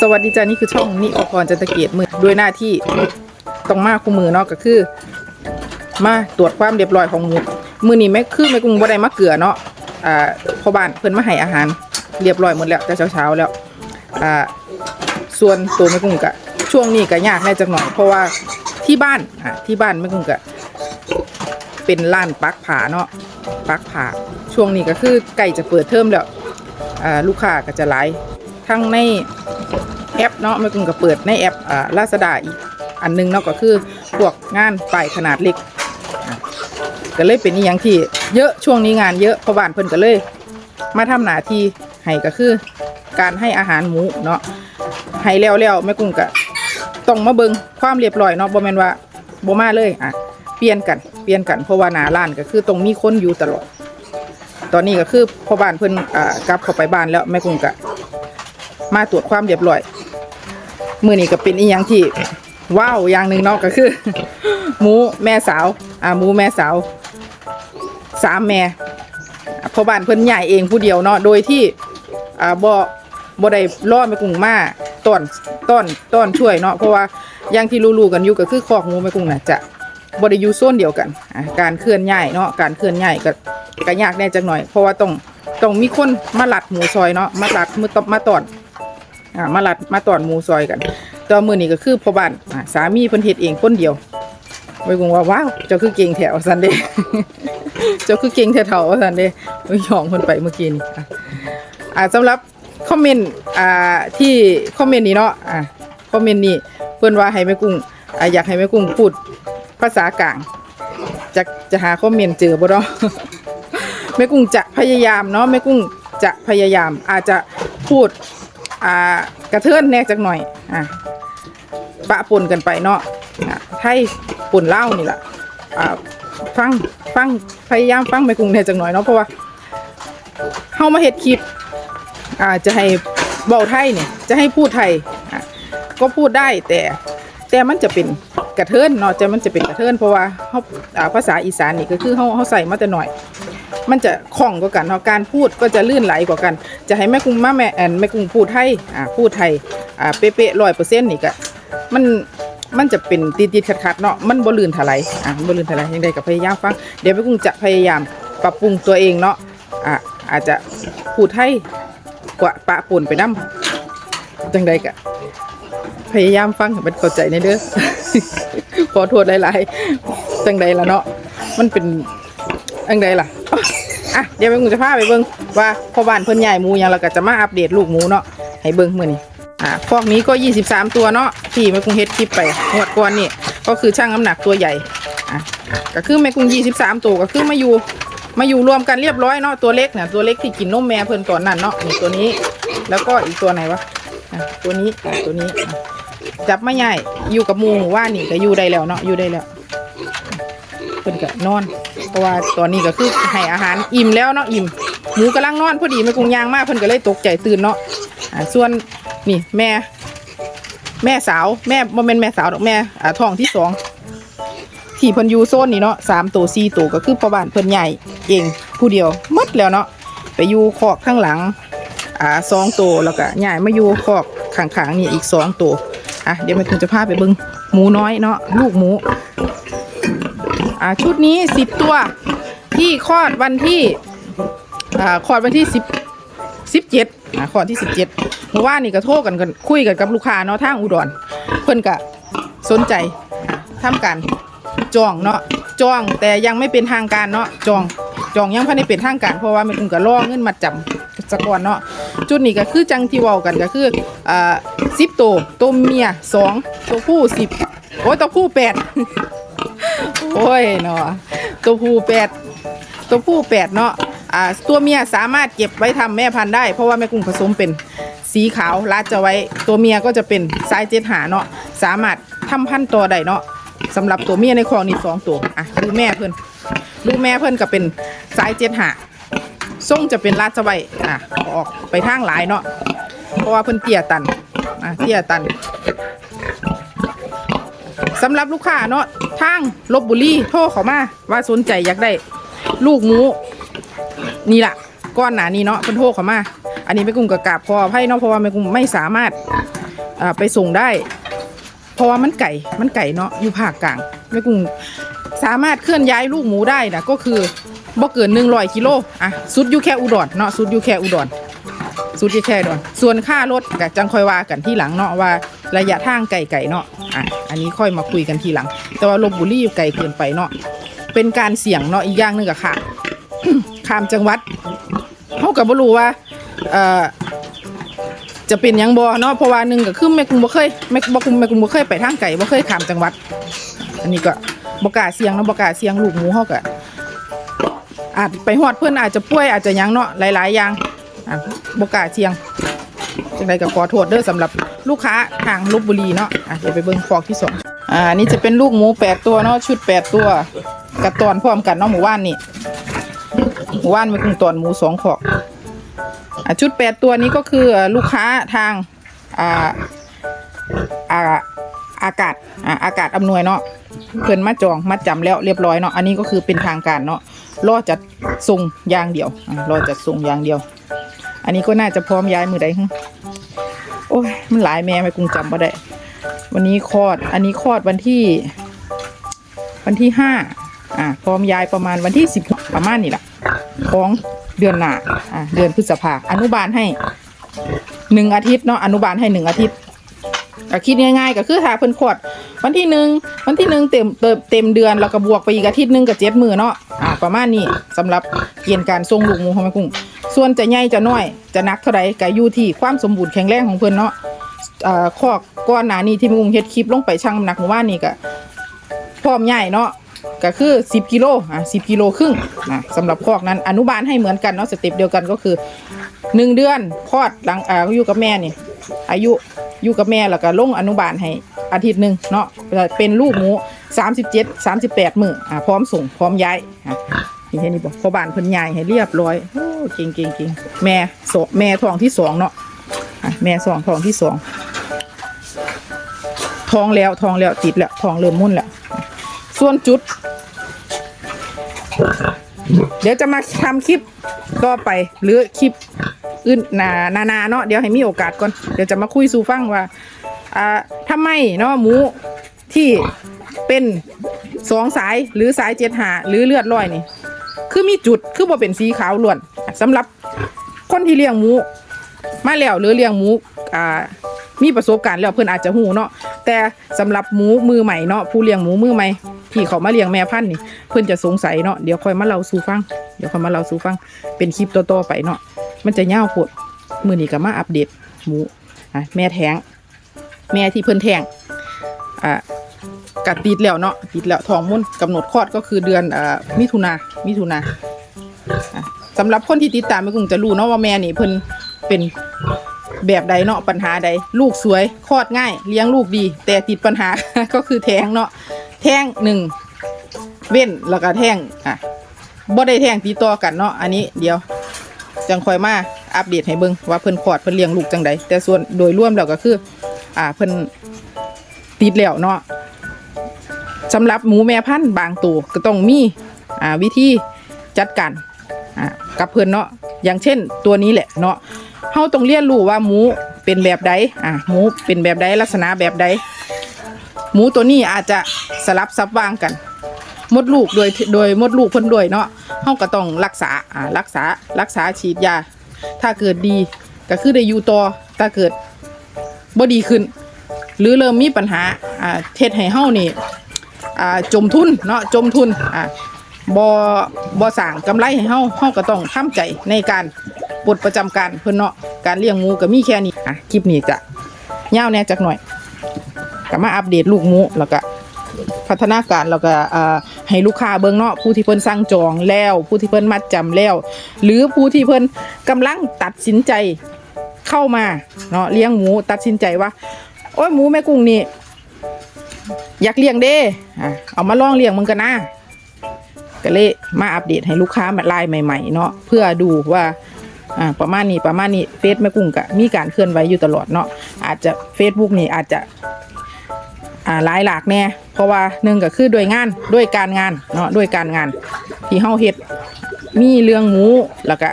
สวัสดีจ้านี่คือช่องนิอพรจันตะเกียรติมือด้วยหน้าที่ต้องมาคู่มือเนาะก็คือ มาตรวจความเรียบร้อยของหมูมือนี้แม่คือแม่กุ้งบ่ได้มาเกลือเนาะอ่าพ่อบ้านเพิ่นมาให้อาหาร เรียบร้อยหมดแล้วแต่เช้าๆแล้วอ่าส่วนตัวแม่กุ้งก็ช่วงนี้ก็ยากแน่จักหน่อยเพราะว่าที่บ้านอะที่บ้านแม่กุ้งก็เป็นร้านปักผาเนาะปักผาช่วงนี้ก็คือใกล้จะเปิดเทอมแล้วอ่าลูกค้าก็จะหลาย ทั้งในแอปเนาะแม่กุ้งก็เปิดในแอปอ่าลาซาด้าอีกอันหนึงเนาะก็คือพวกงานป้ายขนาดเล็กก็เลยเป็นอีหยังที่เยอะช่วงนี้งานเยอะพราะบ้านเพิ่นก็เลย มาทำหน้าที่ให้ก็คือ การให้อาหารหมูเนาะให้แล้วแล้วแม่กุ้งก็ต้องมาเบิงความเรียบร้อยเนาะบ่แม่นว่าบ่มาเลยอะเปลี่ยนกันเปลี่ยนกันเพราะว่าหน้าร้านก็คือต้องมีคนอยู่ตลอด ตอนนี้ก็คือพอบ้านเพิ่นอ่ากลับเข้าไปบ้านแล้วแม่กุ้งก็ มาตรวจความเรียบร้อยมือนี้ก็เป็นอีหยังที่ว้าวอย่างหนึ่งเนาะก็คือ หมูแม่สาว อ่าหมูแม่สาวสามแม่พ่อบ้านเพิ่นใหญ่เองผู้เดียวเนาะโดยที่อ่าบ่บ่ได้ล่อแม่กุ้งมาต้อนต้อนต้อนช่วยเนาะเพราะว่าอย่างที่รู้ๆกันอยู่ก็คือคอกหมูแม่กุ้งน่ะจะบ่ได้อยู่โซนเดียวกันอ่าการเคลื่อนย้ายเนาะการเคลื่อนย้ายก็ก็ยากแน่จักหน่อย เพราะว่าต้องต้องมีคนมาหลัดหมูซอยเนาะมาหลัดมือตบมาต้อน อ่ามาลัดมาตอนหมูซอยกันตอนมือนี้ก็คือพ่อบ้านอ่าสามีเพิ่นเฮ็ดเองคนเดียวไว้กงว่าว้าวเจ้าคือเก่งแถวซันเด้ เจ้าคือเก่งแถวซันเด้ไว้ยองเพิ่นไปเมื่อกี้นี่อะอ่าสำหรับคอมเมนต์อ่าที่คอมเมนต์นี้เนาะอ่าคอมเมนต์นี้เพิ่นว่าให้แม่กุ้งอ่าอยากให้แม่กุ้งพูดภาษากลางจะจะหาคอมเมนต์เจอบ่เนาะ แม่กุ้งจะพยายามเนาะแม่กุ้งจะพยายามอาจจะพูด อ่ากระเทือนแน่จักหน่อยอะปะปนกันไปเนาะอะไทยปนเล่านี่แหละอ่าฟังฟังพยายามฟังไปกรุงแหน่จักหน่อยเนาะเพราะว่าเฮามาเฮ็ดคลิปอ่าจะให้เว้าไทยเนี่ยจะให้พูดไทยอะก็พูดได้แต่แต่มันจะเป็นกระเทินเนาะจะมันจะเป็นกระเทินเพราะว่าเฮาอ่าภาษาอีสานนี่ก็คือเฮาเฮาใส่มาแต่หน่อย มันจะคล่องกว่ากันเนาะการพูดก็จะลื่นไหลกว่ากัน จะให้แม่กุ้งมาแม่แอนแม่กุ้งพูดไทยอ่าพูดไทยอ่าเป๊ะๆร้อยเปอร์เซ็นต์นี่ก็มันมันจะเป็นติดติดขัดขัดๆเนาะมันบ่ลื่นถลายอ่าบ่ลื่นถลายยังไงก็พยายามฟังเดี๋ยวแม่กุ้งจะพยายามปรับปรุงตัวเองเนาะอ่าอาจจะพูดไทยกว่าปะปนไปน้ำจังใดก็พยายามฟังมันเข้าใจในเด้อขอโทษหลายๆจังใดละเนาะมันเป็น อังใดล่ะอะเดี๋ยวแม่กุ้งจะพาไปเบิ่งว่าพ่อบ้านเพิ่นใหญ่หมูยังแล้วก็จะมาอัปเดตลูกหมูเนาะให้เบิ่งมื้อนี้อ่าพอกนี้ก็ 23 ตัวเนาะที่แม่กุ้งเฮ็ดคลิปไปงวดก่อนนี่ก็คือช่างน้ำหนักตัวใหญ่อะก็คือแม่กุ้ง23 ตัวก็คือมาอยู่มาอยู่รวมกันเรียบร้อยเนาะตัวเล็กเนี่ยตัวเล็กที่กินนมแม่เพิ่นตอนนั้นเนาะนี่ตัวนี้ แล้วก็อีกตัวไหนวะอะตัวนี้อะตัวนี้อะจับไมาใหญ่อยู่กับหมูหมู่ว่านนี่ก็อยู่ได้แล้วเนาะอยู่ได้แล้วเพิ่นก็นอน เพราะว่าตอนนี้ก็คือให้อาหารอิ่มแล้วเนาะอิ่มหมูกำลังนอนพอดีแม่กุ้งยางมากเพิ่นก็เลยตกใจตื่นเนาะอ่าส่วนนี่แม่ แม่สาวแม่บ่แม่นแม่สาวดอกแม่อ่าท้องที่สองที่เพิ่นอยู่โซนนี่เนาะสามตัวสี่ตัวก็คือพ่อบ้านเพิ่นใหญ่เองผู้เดียวมดแล้วเนาะไปอยู่คอกข้างหลังอ่าสองตัวแล้วก็ใหญ่มาอยู่คอกข้างๆนี่อีกสองตัวอะเดี๋ยวแม่กุ้งจะพาไปเบิ่งหมูน้อยเนาะลูกหมู อ่าชุดนี้สิบตัวที่คลอดวันที่อ่าคลอดวันที่สิบสิบเจ็ดอ่าคลอดที่สิบเจ็ดเมื่อวานนี่ก็โทรกันกันคุยกันกับลูกค้าเนาะทางอุดรเพิ่นก็สนใจทำการจองเนาะจองแต่ยังไม่เป็นทางการเนาะจองจองยังพันในเป็นทางการเพราะว่าม่กุ้งก็รอเงินมาจำสะกอนเนาะจุดนี้ก็คือจังที่ว้ากันก็คืออ่าสิบตัวตัวเมียสองตัวผู้สิบโอ้ตัวผู้แปด โอ้ยเนาะตัวผู้แปดตัวผู้แปดเนาะอ่าตัวเมียสามารถเก็บไว้ทำแม่พันธุ์ได้ เพราะว่าแม่กุ้งผสมเป็นสีขาวรัดจะไว้ตัวเมียก็จะเป็นสายเจ็ดหาเนาะสามารถทำพันธุ์ตัวได้เนาะสำหรับตัวเมียในคลองนี่สองตัวอะดูแม่เพิ่อนดูแม่เพิ่อนก็เป็นสายเจ็ดหาส่งจะเป็นราชไว้อะออกไปทางหลายเนาะเพราะว่าเพิ่นเตี้ยตันอะเตี้ยตันสำหรับลูกค้าเนาะ ทางลบบุรีโทรเขามา ว่าสนใจอยากได้ ลูกหมู นี่ล่ะก้อนหนานี้เนาะเพิ่นโทรเขามา อันนี้แม่กุ้งก็กาบขออภัยเนาะเพราะว่าแม่กุ้งไม่สามารถไปส่งได้ เพราะว่ามันไก่มันไก่เนาะอยู่ภาคกลางแม่กุ้งสามารถเคลื่อนย้ายลูกหมูได้นะก็คือบ่เกิน100กิโลอะสุดอยู่แค่อุดรเนาะสุดอยู่แค่อุดรสุดอยู่แค่อุดรส่วนค่ารถก็จังคอยว่ากันที่หลังเนาะว่า ระยะทางไก่ๆเนาะอะอันนี้ค่อยมาคุยกันทีหลัง แต่ว่าลบบุรีไกลเกินไปเนาะเป็นการเสี่ยงเนาะอีกอย่างหนึ่งก็ค่ะข้ามจังหวัดเขาก็บ่รู้ว่าเอ่อจะเป็นยังบ่เนาะเพราะว่าหนึ่งก็คือแม่กุ้งบ่เคยแม่บ่กุ้งแม่กุ้งบ่เคยไปทางไกลบ่เคยข้ามจังหวัด อันนี้ก็บกาเสี่ยงเนาะบกาเสี่ยงลูกหมูเฮาก็อาจไปฮอดเพิ่อนอาจจะป่วยอาจจะยังเนาะหลายๆอย่างบกาเสี่ยง จังไดก็ขอโทษเด้อสำหรับลูกค้าทางลบบุรีเนาะอะเดี๋ยวไปเบิ่งฟอกที่สองอ่านนี้จะเป็นลูกหมูแปดตัวเนาะชุดแปดตัวกับตอนพร้อมกันเนาะหมู่บ้านนี่หมู่บ้านแม่กุ้งตอนหมูสองขอกอะชุดแปดตัวนี้ก็คือลูกค้าทางอ่าอ่าอากาศอ่าอากาศอำนวยเนาะเพิ่นมาจองมาจำแล้วเรียบร้อยเนาะอันนี้ก็คือเป็นทางการเนาะรอจัดส่งอย่างเดียวอ่ารอจัดส่งอย่างเดียว อันนี้ก็น่าจะพร้อมย้ายมือใดฮึโอ้ยมันหลายแม่ไม่กรุงจำบ่ได้ วันนี้คลอด อันนี้คลอดวันที่ วันที่ห้าอ่าพร้อมย้ายประมาณวันที่สิบประมาณนี้แหละของเดือนหน้าอ่าเดือนพฤษภาอนุบาลให้หนึ่งอาทิตย์เนาะอนุบาลให้หนึ่งอาทิตย์ก็คิดง่ายๆก็คือถ้าเพิ่นขวดวันที่หนึ่งวันที่หนึ่งเต็มเต็มเต็มเดือนแล้วก็บวกไปอีกอาทิตย์หนึงกับเจ็ดมือเนาะอ่าประมาณนี้สำหรับเกณฑ์การส่งลูกมูของแม่กุ้ง ส่วนจะใหญ่จะน้อยจะนักเท่าใดก็อยู่ที่ความสมบูรณ์แข็งแรงของเพิ่นเนาะอ่าข้อก้อนหนานี้ที่มุงเฮ็ดคลิปลงไปชั่งหนักเมื่อวานนี้ก็พร้อมใหญ่เนาะก็คือ 10กิโลอะ10กิโลครึ่งนะสำหรับคอกนั้นอนุบาลให้เหมือนกันเนาะสเต็ปเดียวกันก็คือ 1 เดือนคลอดหลังอ่าอยู่กับแม่นี่ อายุอยู่กับแม่แล้วก็ลงอนุบาลให้อาทิตย์หนึ่งเนาะเป็นลูกหมู 37 38 มื้ออะพร้อมส่งพร้อมย้ายอะ นี่แค่นี้บอกพอบานเพิ่นใหญ่ให้เรียบร้อยโอ้เก่งเก่งเก่งแม่สแม่ทองที่สองเนาะแม่สองทองที่สองทองแล้วทองแล้วติดแล้วทองเริ่มมุ่นแล้วส่วนจุด เดี๋ยวจะมาทำคลิปต่อไปหรือคลิปอื่นนานานาเนาะเดี๋ยวให้มีโอกาสก่อนเดี๋ยวจะมาคุยสู่ฟังว่าอ่าทำไมเนาะหมูที่เป็นสองสายหรือสายเจ็ดหาหรือเลือดลอยนี่ คือมีจุดคือบ่เป็นสีขาวล้วนสำหรับคนที่เลี้ยงหมู มาแล้วหรือเลี้ยงหมูอ่ามีประสบการณ์แล้วเพิ่อนอาจจะหูเนาะแต่สำหรับหมูมือใหม่เนาะผู้เลี้ยงหมูมือใหม่ที่เขามาเลี้ยงแม่พันธุ์นี่ เพิ่อนจะสงสัยเนาะเดี๋ยวค่อยมาเล่าสู่ฟังเดี๋ยวค่อยมาเล่าสู่ฟังเป็นคลิปต่อๆไปเนาะมันจะยาวโพดมือนี้ก็มาอัปเดตหมูอะแม่แท้ง แม่ที่เพิ่อนแท้งอ่า กัดติดแล้วเนาะติดแล้วทองมุ่นกำหนดคลอดก็คือเดือนอ่ามิถุนามิถุนาอะสำหรับคนที่ติดตามไม่คงจะรู้เนาะว่าแม่นี่เพิ่นเป็นแบบใดเนาะปัญหาใด ลูกสวยคลอดง่าย เลี้ยงลูกดี แต่ติดปัญหา ก็คือแท้งเนาะแท้งหนึ่งเว้นแล้วก็แท้งอะบ่ได้แท้งติดต่อกันเนาะอันนี้เดี๋ยว จังคอยมาอัปเดตให้เบิ่งว่าเพิ่นคลอดเพิ่นเลี้ยงลูกจังใดแต่ส่วนโดยรวมแล้วก็คือ อ่าเพิ่นติดแล้วเนาะ สำหรับหมูแม่พันธุ์บางตัวก็ต้องมีวิธีจัดการกับเพิ่นเนาะอย่างเช่นตัวนี้แหละเนาะเฮาต้องเรียนรู้ว่าหมูเป็นแบบใดอะหมูเป็นแบบใดลักษณะแบบใดหมูตัวนี้อาจจะสลับซับว่างกัน มดลูกโดยโดยมดลูกเพิ่นด้วยเนาะเฮาก็ต้องรักษาอ่ารักษารักษาฉีดยา ถ้าเกิดดีก็คือได้อยู่ต่อถ้าเกิดบ่ดีขึ้น หรือเริ่มมีปัญหาอ่าเทศให้เฮานี่ อ่าจมทุนเนาะจมทุนอ่าบ่บ่สร้างกำไรให้เฮาเฮาก็ต้องทำใจในการปลดประจำการเพิ่นเนาะการเลี้ยงหมูก็มีแค่นี้อะคลิปนี้จะยาวแน่จักหน่อยก็มาอัปเดตลูกหมูแล้วก็พัฒนาการแล้วก็ให้ลูกค้าเบิ่งเนาะผู้ที่เพิ่นสั่งจองแล้ว ผู้ที่เพิ่นมัดจำแล้ว หรือผู้ที่เพิ่นกำลังตัดสินใจเข้ามาเนาะเลี้ยงหมูตัดสินใจว่าโอ้ยหมูแม่กุ้งนี่ อยากเลี้ยงเด้อะเอามาลองเลี้ยงมึงกันนะก็เลยมาอัปเดตให้ลูกค้ามาลายใหม่ ๆ เนาะเพื่อดูว่าอ่าประมาณนี้ประมาณนี้เฟซแม่กุ้งก็มีการเคลื่อนไหวอยู่ตลอดเนาะอาจจะ Facebook นี่อาจจะอ่าหลายหลากแน่เพราะว่าหนึ่งก็คือด้วยงานด้วยการงานเนาะด้วยการงานที่เฮาเฮ็ดมีเรื่องหมูแล้วก็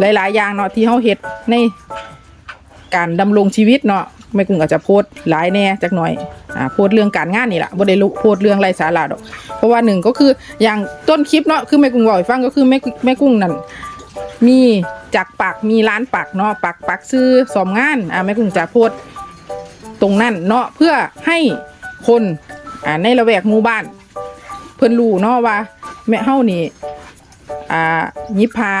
หลายๆอย่างเนาะที่เฮาเฮ็ดในการดำรงชีวิตเนาะ แม่กุ้งอาจจะโพสหลายแน่จักหน่อยอ่าโพสเรื่องการงานนี่แหละบ่ได้ลุโพสเรื่องไร้สาระดอก เพราะว่าหนึ่งก็คืออย่างต้นคลิปเนาะคือแม่กุ้งบอกให้ฟังก็คือแม่แม่กุ้งนั่นมีจากปักมีร้านปักเนาะปักปักซื้อสอมงานอ่าแม่กุ้งจะโพสตรงนั้นเนาะเพื่อให้คนอ่าในละแวกหมู่บ้าน เพิ่นรู้เนาะว่า แม่เฮานี่อ่ายิพา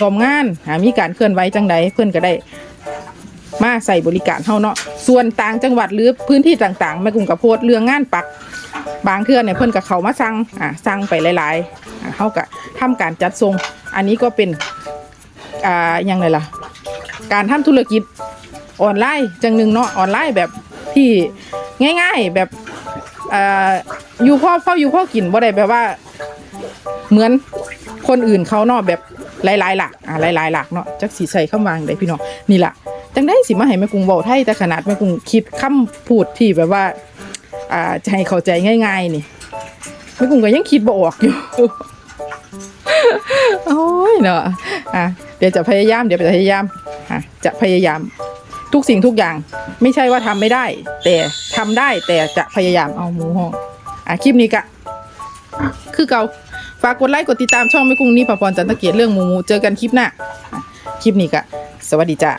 สอมงานอ่ามีการเคลื่อนไหวจังใดเพิ่นก็ได้ มาใส่บริการเฮาเนาะส่วนต่างจังหวัดหรือพื้นที่ต่างๆแม่กุ้งกับโพดเรื่องงานปัก บางเทื่อเนี่ยเพิ่นกับเขามาสั่งอ่าสั่งไปหลายๆอ่าเฮาก็ทำการจัดส่งอันนี้ก็เป็นอ่ายังไงล่ะ การทำธุรกิจออนไลน์จังหนึ่งเนาะออนไลน์แบบที่ง่าย ๆแบบอ่าอยู่พ่อพ่ออยู่พ่อกินบ่ได้แบบว่าเหมือนคนอื่นเขาเนาะแบบหลายๆหลักอ่าหลายๆหลักเนาะจักสีใส่คำวางได้พี่น้องนี่ล่ะ จังได้สิมาให้แม่กรุงเว้าไทยแต่ขนาดแม่กรุงคิดคำพูดที่แบบว่า อ่าจะให้เข้าใจง่าย ๆ นี่แม่กรุงก็ยังคิดบ่ออกอยู่โอ้ยเนาะอะเดี๋ยวจะพยายามเดี๋ยวจะพยายามอะจะพยายามทุกสิ่งทุกอย่าง ไม่ใช่ว่าทำไม่ได้ แต่ทำได้แต่จะพยายามเอาหมูห้องอะคลิปนี้กะคือเก่าฝากกดไลค์กดติดตามช่องไม่กุ้งนี่ปะพรจันตะเกียรติเรื่องหมูหมูเจอกันคลิปหน้าคลิปนี้กะสวัสดีจ้า